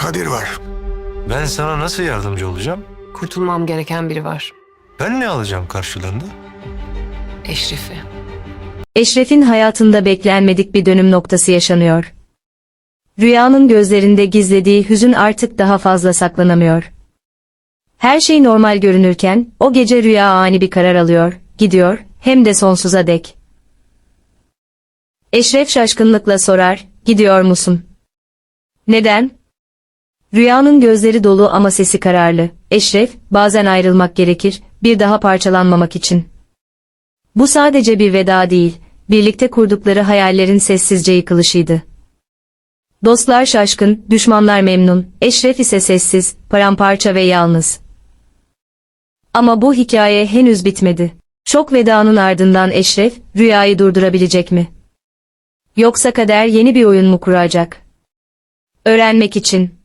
Kadir var. Ben sana nasıl yardımcı olacağım? Kurtulmam gereken biri var. Ben ne alacağım karşılığında? Eşref'i. Eşref'in hayatında beklenmedik bir dönüm noktası yaşanıyor. Rüyanın gözlerinde gizlediği hüzün artık daha fazla saklanamıyor. Her şey normal görünürken, o gece rüya ani bir karar alıyor, gidiyor, hem de sonsuza dek. Eşref şaşkınlıkla sorar, gidiyor musun? Neden? Rüyanın gözleri dolu ama sesi kararlı. Eşref, bazen ayrılmak gerekir, bir daha parçalanmamak için. Bu sadece bir veda değil, birlikte kurdukları hayallerin sessizce yıkılışıydı. Dostlar şaşkın, düşmanlar memnun, Eşref ise sessiz, paramparça ve yalnız. Ama bu hikaye henüz bitmedi. Şok vedanın ardından Eşref, rüyayı durdurabilecek mi? Yoksa kader yeni bir oyun mu kuracak? Öğrenmek için